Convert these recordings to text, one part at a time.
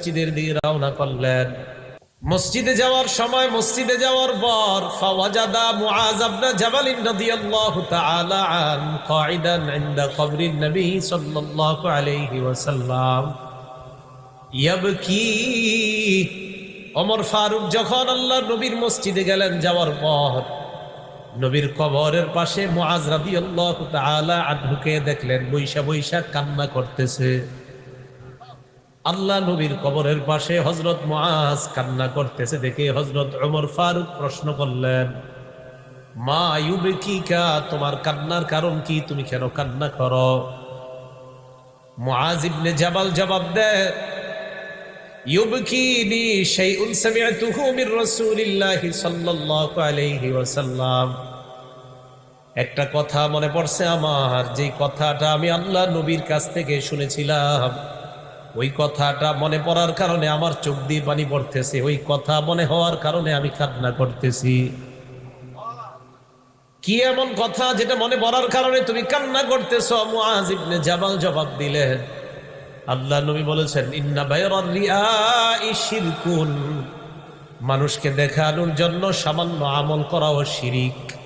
মসজিদের দিকে রওনা করলেন। মসজিদে যাওয়ার সময়, মসজিদে যাওয়ার পর ফাওয়াজাদা মুআজ ইবনে জাবাল রাদিয়াল্লাহু তাআলা আন কাঈদান ইনদা কবরিন নবী সাল্লাল্লাহু আলাইহি ওয়াসাল্লাম। ইয়াবকি, ওমর ফারুক যখন আল্লাহর নবীর মসজিদে গেলেন যাওয়ার পর, নবীর কবরের পাশে মুআজ রাদিয়াল্লাহু তাআলা আনহুকে দেখলেন, বৈশা বৈশা কান্না করতেছে। আল্লাহ নবীর কবরের পাশে হজরত মুআজ কান্না করতেছে দেখে হজরত ওমর ফারুক প্রশ্ন করলেন, মা ইউবকিকা, তোমার কান্নার কারণ কি? তুমি কেন কান্না করো? মুআজ ইবনে জাবাল জবাব দেয়, ইউবকিনি শাইউন সামি'তুহু মির রাসূলিল্লাহি আলাইহি ওয়াসাল্লাম। একটা কথা মনে পড়ছে আমার যে কথাটা আমি আল্লাহ নবীর কাছ থেকে শুনেছিলাম। ওই কথাটা মনে পড়ার কারণে আমার চোখ দিয়ে পানি পড়তেছে। ওই কথা মনে হওয়ার কারণে আমি কান্না করতেছি। কি এমন কথা যেটা মনে পড়ার কারণে তুমি কান্না করতেছ? মুআজ ইবনে জাবাল জবাব দিলেন, আল্লাহ নবী বলেছেন, ইন্না মানুষকে দেখানোর জন্য সামান্য আমল করাও শিরিক।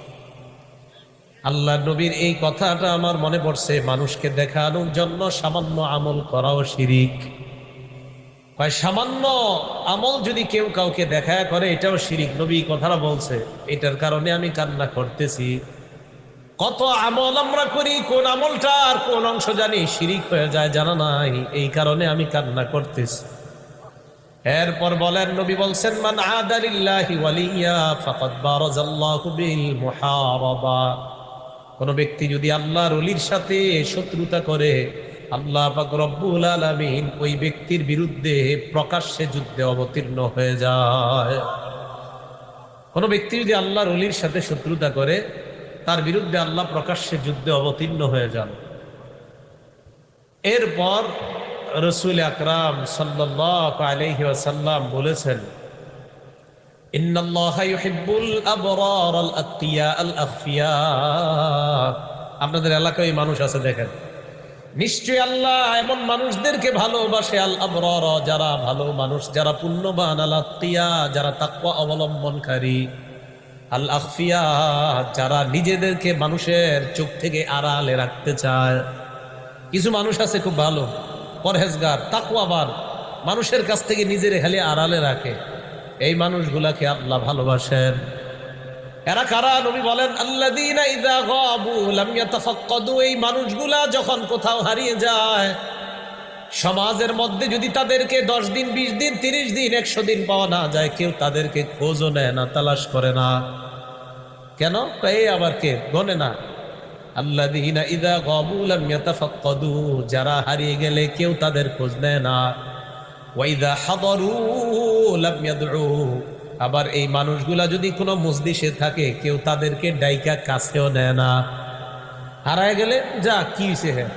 আল্লাহ নবীর এই কথাটা আমার মনে পড়ছে, মানুষকে দেখানোর জন্য সামান্য আমল করাও শিরিক। সামান্য আমল যদি কেউ কাউকে দেখা করে, এটাও শিরিক। নবী কথাটা বলছে, এটার কারণে আমি কান্না করতেছি। কত আমল আমরা করি, কোন আমলটা আর কোন অংশ জানি শিরিক হয়ে যায়, জানা নাই। এই কারণে আমি কান্না করতেছি। এরপর বলেন, নবী বলছেন, মান আদালিল্লাহি ওয়ালিয়া, ফাকাদ বারাজাল্লাহু বিল মুহারাবা কোন ব্যক্তি যদি আল্লাহর অলির সাথে শত্রুতা করে, আল্লাহ রব্বুল আলামিন ওই ব্যক্তির বিরুদ্ধে প্রকাশ্যে যুদ্ধে অবতীর্ণ হয়ে যায়। কোন ব্যক্তি যদি আল্লাহর অলির সাথে শত্রুতা করে, তার বিরুদ্ধে আল্লাহ প্রকাশ্যে যুদ্ধে অবতীর্ণ হয়ে যান। এরপর রসুল আকরাম সাল্লাহ আলহি আসাল্লাম বলেছেন إن الله يحب الأبرار الأتقياء الأخفياء আপনাদের এলাকায় মানুষ আছে দেখেন নিশ্চয় আল্লাহ এমন মানুষদেরকে ভালোবাসে আল আবরার যারা ভালো মানুষ যারা পুণ্যবান আল আত্মিয়া যারা তাকওয়া অবলম্বনকারী আল আখফিয়া যারা নিজেদেরকে মানুষের চোখ থেকে আড়ালে রাখতে চায় কিছু মানুষ আছে খুব ভালো পরহেজগার তাকুয়াবার মানুষের কাছ থেকে নিজের খালি আড়ালে রাখে এই মানুষগুলাকে আল্লাহ ভালোবাসেন। এরা কারা? নবী বলেন লাম ইয়াতাফাক্কাদু। এই মানুষগুলা যখন কোথাও হারিয়ে যায়, সমাজের মধ্যে যদি তাদেরকে দশ দিন, বিশ দিন, তিরিশ দিন, একশো দিন পাওয়া না যায়, কেউ তাদেরকে খোঁজও নেয় না, তালাশ করে না। কেন? এই আবার কে? গনে না। আল্লাযীনা ইযা গাবু লাম ইয়াতাফাক্কাদু। যারা হারিয়ে গেলে কেউ তাদের খোঁজ নেয় না। ওয়াইদা হাদরু লাম ইয়াদউ। আবার এই মানুষগুলা যদি কোনো মসজিদে থাকে, কেউ তাদেরকে ডাইকা কাছেও নেয় না। হারায় গেলে যা, কি হয়েছে হ্যাঁ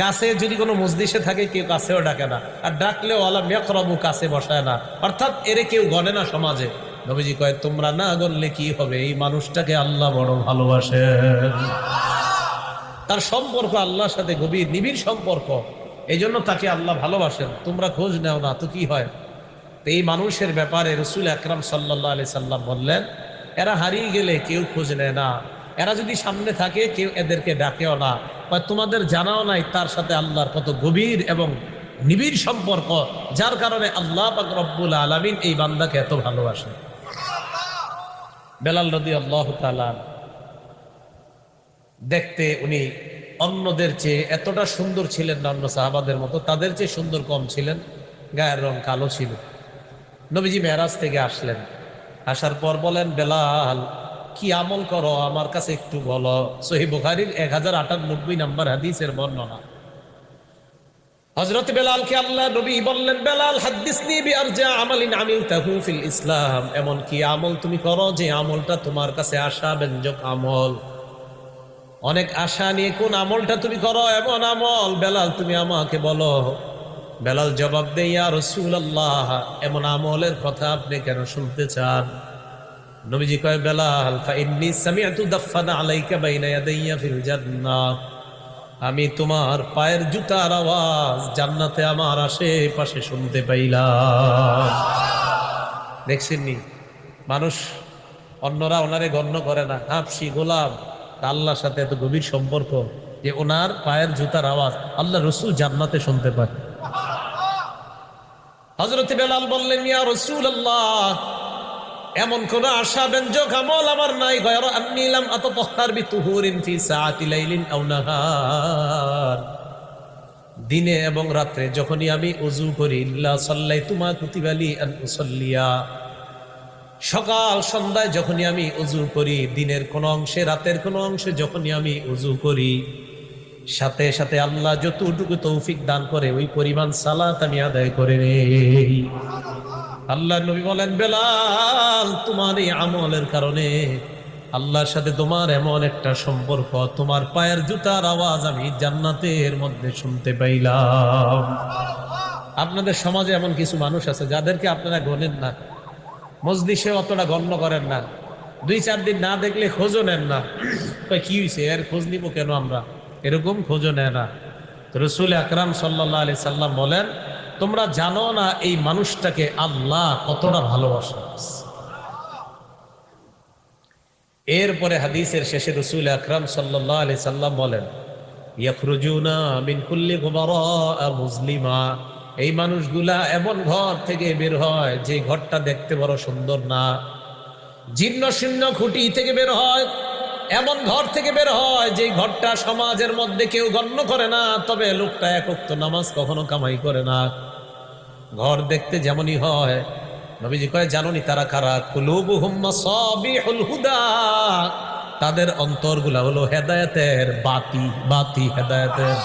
কাছে যদি কোনো মসজিদে থাকে, কেউ কাছেও ডাকে না। আর ডাকলেও আলাম ইয়াকরাবু, কাছে বসায় না। অর্থাৎ এরে কেউ গণে না সমাজে। নবীজি কয়, তোমরা না গণলে কি হবে? এই মানুষটাকে আল্লাহ বড় ভালোবাসে তার সম্পর্ক আল্লাহর সাথে গভীর, নিবিড় সম্পর্ক। এই জন্য তাকে আল্লাহ ভালোবাসেন। তোমরা খোঁজ নেও না, তো কি হয়? তো এই মানুষের ব্যাপারে রসুল আকরাম সাল্লাহ আলি সাল্লাম বললেন, এরা হারিয়ে গেলে কেউ খোঁজ নেয় না। এরা যদি সামনে থাকে, কেউ এদেরকে ডাকেও না। বা তোমাদের জানাও নাই তার সাথে আল্লাহর কত গভীর এবং নিবিড় সম্পর্ক, যার কারণে আল্লাহ পাক রব্বুল আলমিন এই বান্দাকে এত ভালোবাসে বেলাল রদি আল্লাহ তালান দেখতে উনি অন্যদের চেয়ে এতটা সুন্দর ছিলেন না অন্য সাহাবাদের মতো, তাদের চেয়ে সুন্দর কম ছিলেন, গায়ের রং কালো ছিল। নবীজি মেহরাজ থেকে আসলেন। আসার পর বলেন, বেলাল, কি আমল করো? আমার কাছে একটু বলো। সহি বুখারির এক হাজার আটানব্বই নাম্বার হাদিসের বর্ণনা। হজরত বেলালকে আল্লাহ নবী বললেন, বেলাল ফিল ইসলাম। এমন কি আমল তুমি করো যে আমলটা তোমার কাছে আশা ব্যঞ্জক আমল? অনেক আশা নিয়ে কোন আমলটা তুমি করো, এমন আমল? বেলাল, তুমি আমাকে বলো। বেলাল জবাব দেয়া রসুল আল্লাহ এমন আমলের কথা আপনি কেন শুনতে চান? নবীজি কয়, বেলাল, ফাইন্নি সামিআতু দাফানা আলাইকা বাইনা ইয়াদাইয়া ফিল জান্নাহ। আমি তোমার পায়ের জুতার আওয়াজ জান্নাতে আমার আশেপাশে শুনতে পাইলাম। দেখছেন নি মানুষ অন্যরা ওনারে গণ্য করে না। হাফসি, গোলাম আল্লাহর সাথে এত গভীর সম্পর্ক যে ওনার পায়ের জুতার আওয়াজ আল্লাহ রসুল জান্নাতে শুনতে পায়। হজরত বেলাল বললেন, ইয়া রসুল আল্লাহ এমন কোন আশা, ব্যঞ্জক আমল আমার নাই। গয়র আন্নিলাম আত তহকার বি তুহুরিন ফি সাআতি লাইলিন আও নাহার। দিনে এবং রাত্রে যখনই আমি উজু করি, ইল্লা সাল্লাই কুতিবালি আন উসাল্লিয়া। সকাল সন্ধ্যায় যখনই আমি উজু করি, দিনের কোন অংশে, রাতের কোন অংশে যখনই আমি উজু করি, সাথে সাথে আল্লাহ যতটুকু তৌফিক দান করে, ওই পরিমাণ সালাত আমি আদায় করে নেই। আল্লাহ নবী বলেন, বেলাল, তোমার এই আমলের কারণে আল্লাহর সাথে তোমার এমন একটা সম্পর্ক, তোমার পায়ের জুতার আওয়াজ আমি জান্নাতের মধ্যে শুনতে পাইলাম। আপনাদের সমাজে এমন কিছু মানুষ আছে, যাদেরকে আপনারা গণেন না। মজলিসে অতটা গণ্য করেন না। দুই, চার দিন না দেখলে খোঁজও নেন না। কি হয়েছে এর খোঁজ নিব কেন আমরা? এরকম খোঁজও নেয় না। রসুল আকরাম সাল্লাহ আলি সাল্লাম বলেন, তোমরা জানো না এই মানুষটাকে আল্লাহ কতটা ভালোবাসে? এরপরে হাদিসের শেষে রসুল আকরাম সাল্লাহ আলি সাল্লাম বলেন, ইয়াখরুজুনা মিন কুল্লি মুসলিমা। এই মানুষগুলা এমন ঘর থেকে বের হয় যে ঘরটা দেখতে বড় সুন্দর না। জীর্ণ শীর্ণ খুঁটি থেকে বের হয়, এমন ঘর থেকে বের হয় যে ঘরটা সমাজের মধ্যে কেউ গণ্য করে না, তবে লোকটা একক্ত নামাজ কখনো কামাই করে না। ঘর দেখতে যেমনই হয়, নবীজি কয়ে, জানুনি তারা কারা? কুলুবুহুম মাসাবিহুল হুদা। তাদের অন্তরগুলা হলো হেদায়েতের বাতি বাতি হেদায়েতের।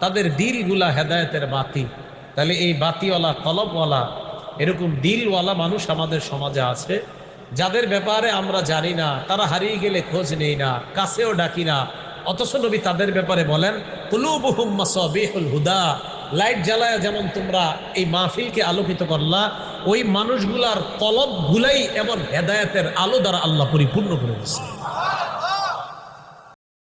তাদের দিলগুলা হেদায়তের বাতি। তাহলে এই বাতিওয়ালা, কলবওয়ালা, এরকম দিলওয়ালা মানুষ আমাদের সমাজে আছে, যাদের ব্যাপারে আমরা জানি না, তারা হারিয়ে গেলে খোঁজ নেই না, কাছেও ডাকি না। অথচ নবী তাদের ব্যাপারে বলেন, কুলুবুহুম মাসাবিহুল হুদা লাইট জ্বালায় যেমন তোমরা এই মাহফিলকে আলোকিত করলা, ওই মানুষগুলার কলব গুলাই এমন হেদায়েতের আলো দ্বারা আল্লাহ পরিপূর্ণ করে দিচ্ছে